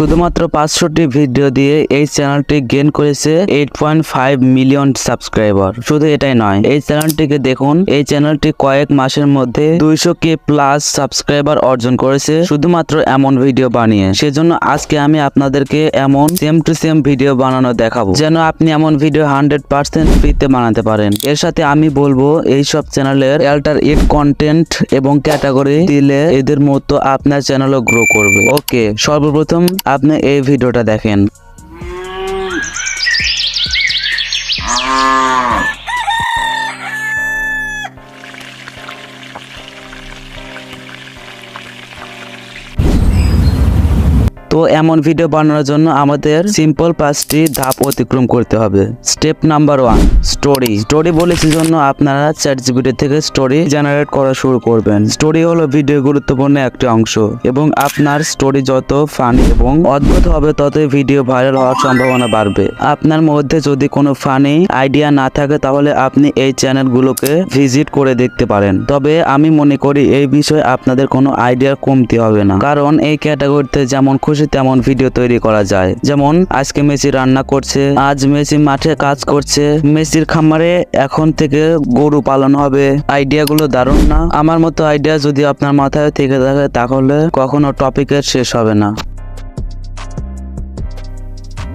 শুধুমাত্র পাঁচশোটি ভিডিও দিয়ে এই চ্যানেলটি গেন করেছে eight point five million subscriber শুধু এটাই নয়, এই চ্যানেলটিকে দেখুন, এই চ্যানেলটি কয়েক মাসের মধ্যে দুইশো কে প্লাস সাবস্ক্রাইবার অর্জন করেছে শুধুমাত্র এমন ভিডিও বানিয়ে। সেজন্য আজকে আমি আপনাদেরকে এমন সেম টু সেম ভিডিও বানানো দেখাবো, যেন আপনি এমন ভিডিও হান্ড্রেড পার্সেন্ট ফ্রিতে বানাতে পারেন। এর সাথে আমি বলব এই সব চ্যানেলের অ্যাল্টার ইট কন্টেন্ট এবং ক্যাটাগরি দিলে এদের মতো আপনার চ্যানেলও গ্রো করবে। ওকে সর্বপ্রথম আপনি এই ভিডিওটা দেখেন। তো এমন ভিডিও বানানোর জন্য আমাদের সিম্পল পাঁচটি ধাপ অতিক্রম করতে হবে। Step number one story story বলেছি জন্য আপনারা চ্যাট জিবিটি থেকে স্টোরি জেনারেট করা শুরু করবেন। স্টোরি হলো ভিডিও গুরুত্বপূর্ণ একটি অংশ এবং আপনার স্টোরি যত ফানি এবং অদ্ভুত হবে ততই ভিডিও ভাইরাল হওয়ার সম্ভাবনা বাড়বে। আপনার মধ্যে যদি কোনো ফানি আইডিয়া না থাকে তাহলে আপনি এই চ্যানেলগুলোকে ভিজিট করে দেখতে পারেন। তবে আমি মনে করি এই বিষয়ে আপনাদের কোনো আইডিয়ার কমতি হবে না। কারণ এই ক্যাটাগরিতে যেমন খুশি তেমন ভিডিও তৈরি করা যায়। যেমন, আজকে মেসি রান্না করছে, আজ মেসি মাঠে কাজ করছে, মেসির খামারে এখন থেকে গরু পালন হবে। আইডিয়াগুলো দারুণ না? আমার মতো আইডিয়া যদি আপনার মাথায় থেকে থাকে, তাহলে কখনো টপিকের শেষ হবে না।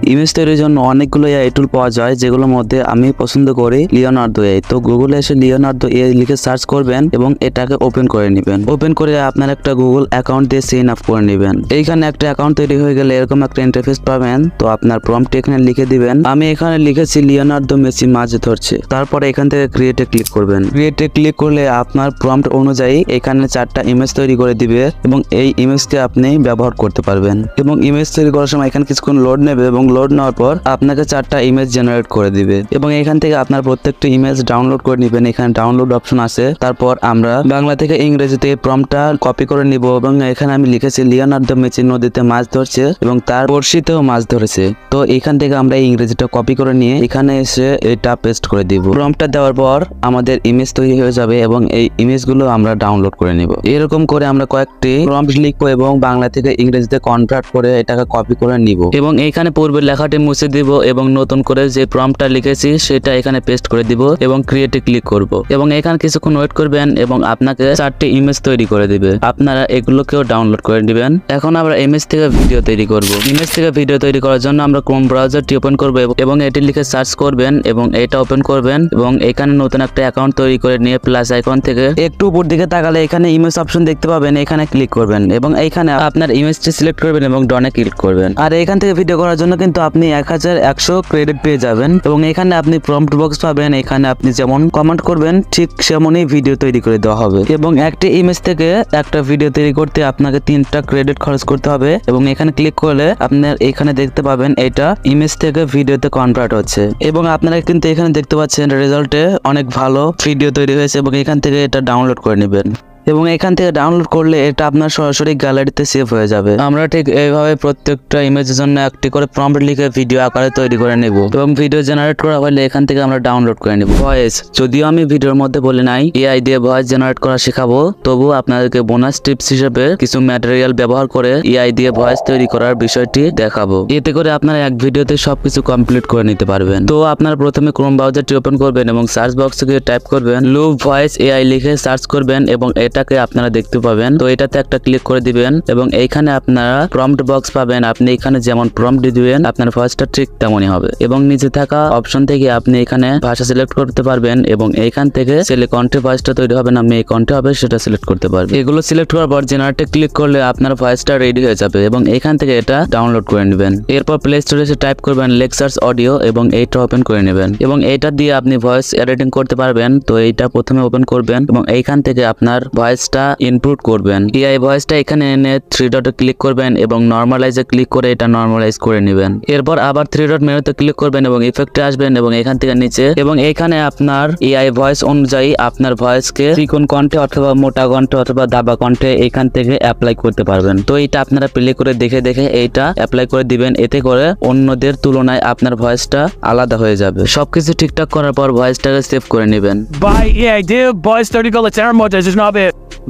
ইমেজ তৈরির জন্য অনেকগুলো এআই টুল পাওয়া যায়, যেগুলোর মধ্যে আমি পছন্দ করি লিওনার্দো এআই তো গুগলে এসে লিওনার্দো এআই লিখে সার্চ করবেন এবং এটাকে ওপেন করে নেবেন। ওপেন করে আপনার একটা গুগল অ্যাকাউন্ট দিয়ে সাইন আপ করে নেবেন। এইখানে একটা অ্যাকাউন্ট তৈরি হয়ে গেলে এরকম একটা ইন্টারফেস পাবেন। তো আপনার প্রম্পট এখানে লিখে দিবেন। আমি এখানে লিখেছি লিওনার্দো মেসি মাঝে ধরছে। তারপরে এখান থেকে ক্রিয়েটে ক্লিক করবেন। ক্রিয়েটে ক্লিক করলে আপনার প্রম্পট অনুযায়ী এখানে চারটা ইমেজ তৈরি করে দিবে এবং এই ইমেজকে আপনি ব্যবহার করতে পারবেন। এবং ইমেজ তৈরি করার সময় এখানে কিছুক্ষণ লোড নেবে এবং লোড নেওয়ার পর আপনাকে চারটা ইমেজ জেনারেট করে দিবে। এবং এখান থেকে আপনার প্রত্যেকটা ইমেজ ডাউনলোড করে নেবেন। এখানে ডাউনলোড অপশন আছে। তারপর আমরা বাংলা থেকে ইংরেজিতে প্রমটা কপি করে নিব এবং এখানে আমি লিখেছি লিওনার্দো মেসি নদীতে মাছ ধরছে এবং তার বড়শিতেও মাছ ধরেছে। তো এখান থেকে আমরা ইংরেজিটা কপি করে নিয়ে এখানে এসে এটা পেস্ট করে দিব। প্রমটা দেওয়ার পর আমাদের ইমেজ তৈরি হয়ে যাবে এবং এই ইমেজগুলো আমরা ডাউনলোড করে নিব। এরকম করে আমরা কয়েকটি প্রম্পট লিখব এবং বাংলা থেকে ইংরেজিতে কনভার্ট করে এটাকে কপি করে নিব। এবং এইখানে লেখাটি মুছে দিব এবং নতুন করে যে প্রম্পটটা লিখেছি সেটা এখানে পেস্ট করে দিব এবং ক্রিয়েটে ক্লিক করব। এবং এখানে কিছুক্ষণ ওয়েট করবেন এবং আপনাকে চারটি ইমেজ তৈরি করে দিবে। আপনারা এগুলোকেও ডাউনলোড করে দিবেন। এখন আমরা ইমেজ থেকে ভিডিও তৈরি করব। ইমেজ থেকে ভিডিও তৈরি করার জন্য আমরা ক্রোম ব্রাউজারটি ওপেন করব এবং এটি লিখে সার্চ করবেন এবং এটা ওপেন করবেন এবং এখানে নতুন একটা অ্যাকাউন্ট তৈরি করে নিয়ে প্লাস আইকন থেকে একটু উপর দিকে তাকালে এখানে ইমেজ অপশন দেখতে পাবেন। এখানে ক্লিক করবেন এবং এইখানে আপনার ইমেজটি সিলেক্ট করবেন এবং ডনে ক্লিক করবেন। আর এখান থেকে ভিডিও করার জন্য কিন্তু আপনি এক হাজার একশো ক্রেডিট পেয়ে যাবেন এবং এখানে আপনি প্রম্পট বক্স পাবেন। এখানে আপনি যেমন কমেন্ট করবেন, ঠিক সেমনই ভিডিও তৈরি করে দেওয়া হবে। এবং একটি ইমেজ থেকে একটা ভিডিও তৈরি করতে আপনাকে তিনটা ক্রেডিট খরচ করতে হবে এবং এখানে ক্লিক করলে আপনার এখানে দেখতে পাবেন এটা ইমেজ থেকে ভিডিওতে কনভার্ট হচ্ছে। এবং আপনারা কিন্তু এখানে দেখতে পাচ্ছেন রেজাল্টে অনেক ভালো ভিডিও তৈরি হয়েছে এবং এখান থেকে এটা ডাউনলোড করে নেবেন। এবং এখান থেকে ডাউনলোড করলে এটা আপনার সরাসরি গ্যালারিতে সেভ হয়ে যাবে। আমরা ঠিক এইভাবে প্রত্যেকটা ইমেজের জন্য একটি করে প্রম্পট লিখে ভিডিও আকারে তৈরি করে নেব। এবং ভিডিও জেনারেট করা হলে এখান থেকে আমরা ডাউনলোড করে নেব। ভয়েস যদিও আমি ভিডিওর মধ্যে বলে নাই এআই দিয়ে ভয়েস জেনারেট করা শেখাবো, তবু আপনাদেরকে বোনাস টিপস হিসেবে কিছু ম্যাটেরিয়াল ব্যবহার করে এআই দিয়ে ভয়েস তৈরি করার বিষয়টি দেখাবো। এতে করে আপনারা এক ভিডিওতে সবকিছু কমপ্লিট করে নিতে পারবেন। তো আপনারা প্রথমে ক্রোম ব্রাউজারটি ওপেন করবেন এবং সার্চ বক্সে গিয়ে টাইপ করবেন লুপ ভয়েস এআই লিখে সার্চ করবেন এবং এটাকে আপনারা দেখতে পাবেন। তো এটাতে একটা ক্লিক করে দিবেন এবং এইখানে আপনারা প্রম্পট বক্স পাবেন। আপনি এখানে যেমন প্রম্পট দিবেন, আপনার ভয়েসটা ঠিক তেমনই হবে। এবং নিচে থাকা অপশন থেকে আপনি এখানে ভাষা সিলেক্ট করতে পারবেন এবং এইখান থেকে ছেলে কণ্ঠে ভয়েসটা তৈরি হবে না মেয়ে কণ্ঠে হবে সেটা সিলেক্ট করতে পারবেন। এগুলো সিলেক্ট করার পর জেনারেটে ক্লিক করলে আপনার ভয়েসটা রেডি হয়ে যাবে এবং এখান থেকে এটা ডাউনলোড করে নেবেন। এরপর প্লে স্টোরে এসে টাইপ করবেন লেকচার্স অডিও এবং এইটা ওপেন করে নেবেন। এবং এইটা দিয়ে আপনি ভয়েস এডিটিং করতে পারবেন। তো এইটা প্রথমে ওপেন করবেন এবং এইখান থেকে আপনার ভয়েসটা ইনপুট করবেন। এআই ভয়েসটা এখানে এনে থ্রি ডটে ক্লিক করবেন এবং নর্মালাইজে ক্লিক করে এটা নর্মালাইজ করে নেবেন। এরপর আবার থ্রি ডট মেনুতে ক্লিক করবেন এবং ইফেক্টে আসবেন এবং এখান থেকে নিচে এবং এখানে আপনার এআই ভয়েস অনুযায়ী আপনার ভয়েসকে চিকন কণ্ঠে অথবা মোটা কণ্ঠে অথবা দাবা কণ্ঠে এখান থেকে অ্যাপ্লাই করতে পারবেন। তো এটা আপনারা প্লে করে দেখে দেখে এইটা অ্যাপ্লাই করে দিবেন। এতে করে অন্যদের তুলনায় আপনার ভয়েসটা আলাদা হয়ে যাবে। সবকিছু ঠিকঠাক করার পর ভয়েসটাকে সেভ করে নেবেন। By EA, do boys 30 goal at Terra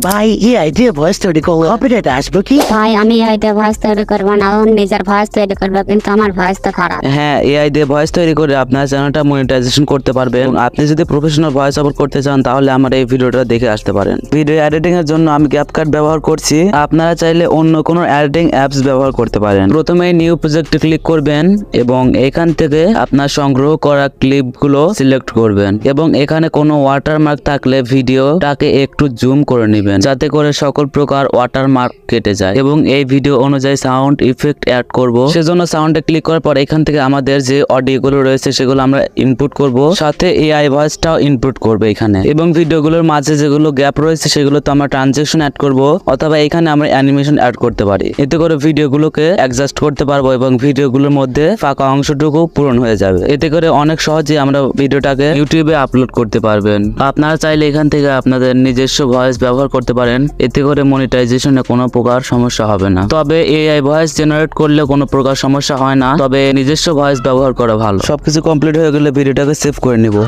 ভাই এই আইডিয়া ভয়েস তৈরি করলে। কপিরাইট আসবে কি? ভাই আমি এটা ভয়েস তৈরি করব না। ও নিজের ভয়েস তৈরি করব কিন্তু আমার ভয়েস তো খারাপ। হ্যাঁ এআই দিয়ে ভয়েস তৈরি করে আপনার চ্যানেলটা মনিটাইজেশন করতে পারবেন। আপনি যদি প্রফেশনাল ভয়েস ওভার করতে চান তাহলে আমার এই ভিডিওটা দেখে আসতে পারেন। ভিডিও এডিটিং এর জন্য আমি ক্যাপকাট ব্যবহার করছি। আপনারা চাইলে অন্য কোনো এডিটিং অ্যাপস ব্যবহার করতে পারেন। প্রথমে নিউ প্রজেক্টে ক্লিক করবেন এবং এখান থেকে আপনার সংগ্রহ করা ক্লিপগুলো সিলেক্ট করবেন। এবং এখানে কোনো ওয়াটারমার্ক থাকলে ভিডিওটাকে একটু জুম করে নেবেন। যাতে করে সকল প্রকার ওয়াটারমার্ক কেটে যায়। এবং এই ভিডিও অনুযায়ী সাউন্ড ইফেক্ট অ্যাড করব। সেজন্য সাউন্ডে ক্লিক করার পর এখান থেকে আমাদের যে অডিওগুলো রয়েছে, সেগুলো আমরা ইনপুট করব। সাথে এআই ভয়েসটাও ইনপুট করবে এখানে। এবং ভিডিওগুলোর মাঝে যেগুলো গ্যাপ রয়েছে, সেগুলো তো আমরা ট্রানজেকশন অ্যাড করব, অথবা এখানে আমরা অ্যানিমেশন অ্যাড করতে পারি। এতে করে ভিডিওগুলোকে অ্যাডজাস্ট করতে পারব এবং ভিডিওগুলোর মধ্যে ফাঁকা অংশটুকু পূরণ হয়ে যাবে। এতে করে অনেক সহজে আমরা ভিডিওটাকে ইউটিউবে আপলোড করতে পারবেন। আপনারা চাইলে এখান থেকে আপনাদের নিজস্ব ভয়েস ব্যবহার করতে পারেন এতে করে মনিটাইজেশনে কোনো প্রকার সমস্যা হবে না। তবে এআই ভয়েস জেনারেট করলে কোনো প্রকার সমস্যা হয় না তবে নিজস্ব ভয়েস ব্যবহার করা ভালো। সবকিছু কমপ্লিট হয়ে গেলে ভিডিওটাকে সেভ করে নিব।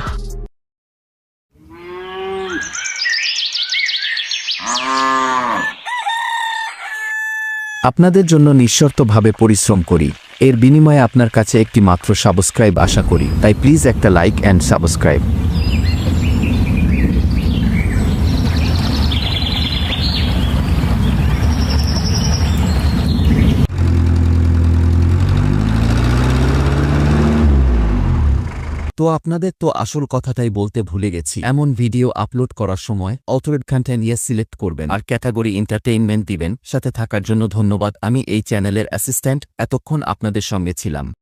আপনাদের জন্য নিঃশর্তভাবে পরিশ্রম করি। এর বিনিময়ে আপনার কাছে একটি মাত্র সাবস্ক্রাইব আশা করি। তাই প্লিজ একটা লাইক অ্যান্ড সাবস্ক্রাইব তো আপনাদের তো আসল কথাটাই বলতে ভুলে গেছি। এমন ভিডিও আপলোড করার সময় অথরেড কন্টেন্ট ইয়ে সিলেক্ট করবেন। আর ক্যাটাগরি এন্টারটেইনমেন্ট দিবেন। সাথে থাকার জন্য ধন্যবাদ। আমি এই চ্যানেলের অ্যাসিস্ট্যান্ট এতক্ষণ আপনাদের সঙ্গে ছিলাম।